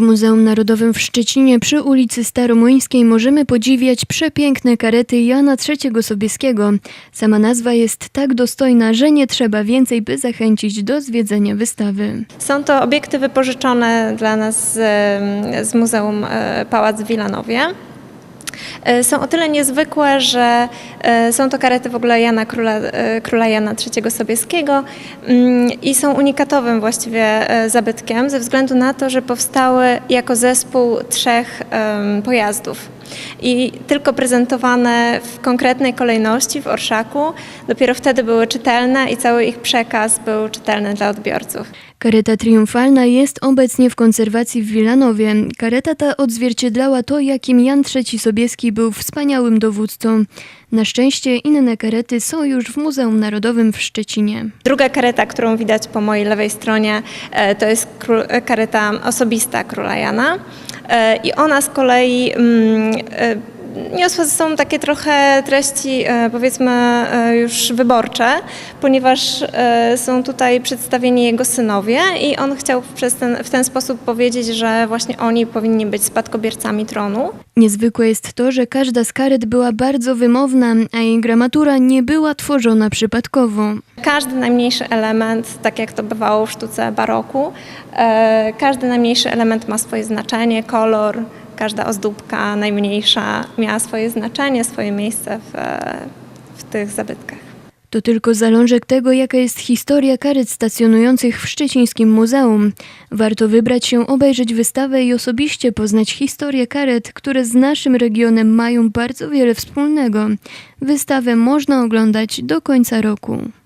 W Muzeum Narodowym w Szczecinie przy ulicy Staromońskiej możemy podziwiać przepiękne karety Jana III Sobieskiego. Sama nazwa jest tak dostojna, że nie trzeba więcej, by zachęcić do zwiedzenia wystawy. Są to obiekty wypożyczone dla nas z, z Muzeum e, Pałac w Wilanowie. E, Są o tyle niezwykłe, że e, są to karety w ogóle Jana Króla, e, króla Jana III Sobieskiego mm, i są unikatowym właściwie zabytkiem ze względu na to, że powstały jako zespół trzech pojazdów i tylko prezentowane w konkretnej kolejności w orszaku. Dopiero wtedy były czytelne i cały ich przekaz był czytelny dla odbiorców. Kareta triumfalna jest obecnie w konserwacji w Wilanowie. Kareta ta odzwierciedlała to, jakim Jan III Był wspaniałym dowódcą. Na szczęście inne karety są już w Muzeum Narodowym w Szczecinie. Druga kareta, którą widać po mojej lewej stronie, e, to jest kareta osobista króla Jana. E, I ona z kolei mm, e, niosła ze sobą takie trochę treści, e, powiedzmy, e, już wyborcze, ponieważ e, są tutaj przedstawieni jego synowie i on chciał przez ten, w ten sposób powiedzieć, że właśnie oni powinni być spadkobiercami tronu. Niezwykłe jest to, że każda z karet była bardzo wymowna, a jej gramatura nie była tworzona przypadkowo. Każdy najmniejszy element, tak jak to bywało w sztuce baroku, każdy najmniejszy element ma swoje znaczenie, kolor, każda ozdóbka najmniejsza miała swoje znaczenie, swoje miejsce w, e, w tych zabytkach. To tylko zalążek tego, jaka jest historia karet stacjonujących w Szczecińskim Muzeum. Warto wybrać się, obejrzeć wystawę i osobiście poznać historię karet, które z naszym regionem mają bardzo wiele wspólnego. Wystawę można oglądać do końca roku.